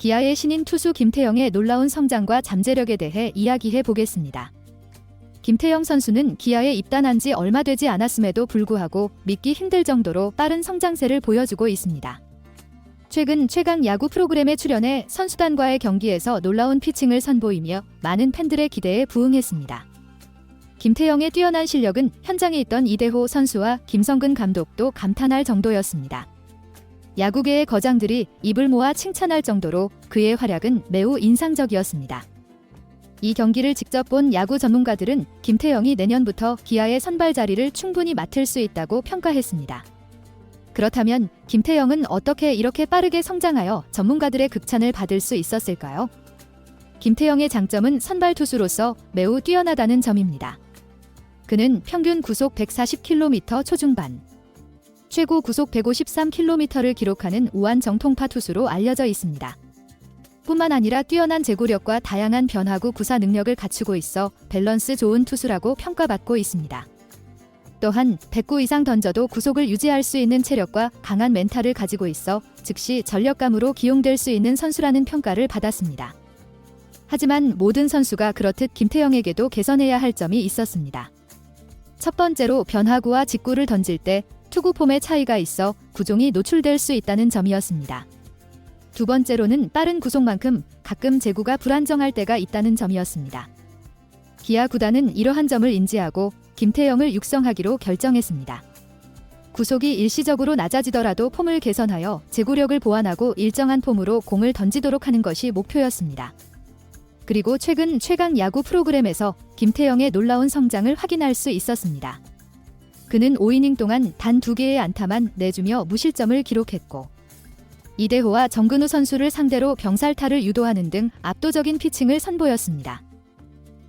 기아의 신인 투수 김태형의 놀라운 성장과 잠재력에 대해 이야기해 보겠습니다. 김태형 선수는 기아에 입단한 지 얼마 되지 않았음에도 불구하고 믿기 힘들 정도로 빠른 성장세를 보여주고 있습니다. 최근 최강 야구 프로그램에 출연해 선수단과의 경기에서 놀라운 피칭을 선보이며 많은 팬들의 기대에 부응했습니다. 김태형의 뛰어난 실력은 현장에 있던 이대호 선수와 김성근 감독도 감탄할 정도였습니다. 야구계의 거장들이 입을 모아 칭찬할 정도로 그의 활약은 매우 인상적이었습니다. 이 경기를 직접 본 야구 전문가들은 김태형이 내년부터 기아의 선발 자리를 충분히 맡을 수 있다고 평가했습니다. 그렇다면 김태형은 어떻게 이렇게 빠르게 성장하여 전문가들의 극찬을 받을 수 있었을까요? 김태형의 장점은 선발 투수로서 매우 뛰어나다는 점입니다. 그는 평균 구속 140km 초중반, 최고 구속 153km를 기록하는 우한 정통파 투수로 알려져 있습니다. 뿐만 아니라 뛰어난 제구력과 다양한 변화구 구사 능력을 갖추고 있어 밸런스 좋은 투수라고 평가받고 있습니다. 또한 109 이상 던져도 구속을 유지할 수 있는 체력과 강한 멘탈을 가지고 있어 즉시 전력감으로 기용될 수 있는 선수라는 평가를 받았습니다. 하지만 모든 선수가 그렇듯 김태형에게도 개선해야 할 점이 있었습니다. 첫 번째로 변화구와 직구를 던질 때 투구 폼의 차이가 있어 구종이 노출될 수 있다는 점이었습니다. 두 번째로는 빠른 구속만큼 가끔 제구가 불안정할 때가 있다는 점이었습니다. 기아 구단은 이러한 점을 인지하고 김태형을 육성하기로 결정했습니다. 구속이 일시적으로 낮아지더라도 폼을 개선하여 제구력을 보완하고 일정한 폼으로 공을 던지도록 하는 것이 목표였습니다. 그리고 최근 최강 야구 프로그램에서 김태형의 놀라운 성장을 확인할 수 있었습니다. 그는 5이닝 동안 단두 개의 안타만 내주며 무실점을 기록했고 이대호와 정근우 선수를 상대로 병살타를 유도하는 등 압도적인 피칭을 선보였습니다.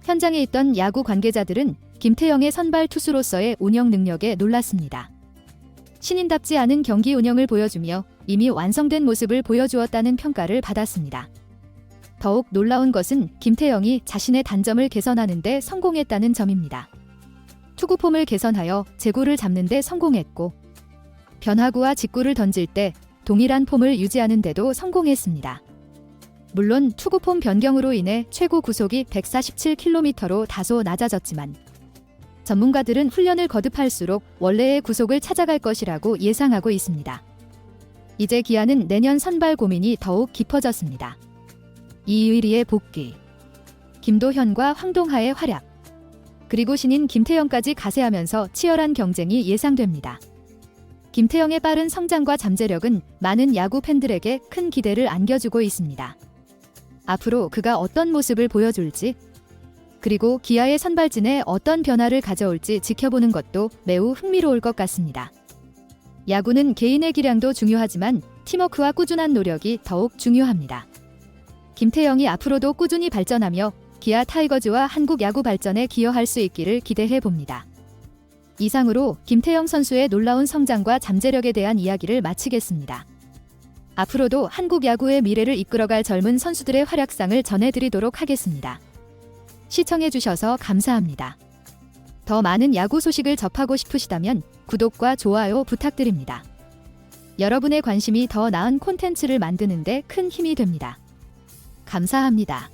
현장에 있던 야구 관계자들은 김태형의 선발 투수로서의 운영 능력에 놀랐습니다. 신인답지 않은 경기 운영을 보여주며 이미 완성된 모습을 보여주었다는 평가를 받았습니다. 더욱 놀라운 것은 김태형이 자신의 단점을 개선하는 데 성공했다는 점입니다. 투구 폼을 개선하여 제구를 잡는 데 성공했고 변화구와 직구를 던질 때 동일한 폼을 유지하는 데도 성공했습니다. 물론 투구 폼 변경으로 인해 최고 구속이 147km로 다소 낮아졌지만 전문가들은 훈련을 거듭할수록 원래의 구속을 찾아갈 것이라고 예상하고 있습니다. 이제 기아는 내년 선발 고민이 더욱 깊어졌습니다. 이의리의 복귀, 김도현과 황동하의 활약, 그리고 신인 김태형까지 가세하면서 치열한 경쟁이 예상됩니다. 김태형의 빠른 성장과 잠재력은 많은 야구 팬들에게 큰 기대를 안겨주고 있습니다. 앞으로 그가 어떤 모습을 보여줄지, 그리고 기아의 선발진에 어떤 변화를 가져올지 지켜보는 것도 매우 흥미로울 것 같습니다. 야구는 개인의 기량도 중요하지만 팀워크와 꾸준한 노력이 더욱 중요합니다. 김태형이 앞으로도 꾸준히 발전하며 기아 타이거즈와 한국 야구 발전에 기여할 수 있기를 기대해 봅니다. 이상으로 김태형 선수의 놀라운 성장과 잠재력에 대한 이야기를 마치겠습니다. 앞으로도 한국 야구의 미래를 이끌어갈 젊은 선수들의 활약상을 전해드리도록 하겠습니다. 시청해주셔서 감사합니다. 더 많은 야구 소식을 접하고 싶으시다면 구독과 좋아요 부탁드립니다. 여러분의 관심이 더 나은 콘텐츠를 만드는데 큰 힘이 됩니다. 감사합니다.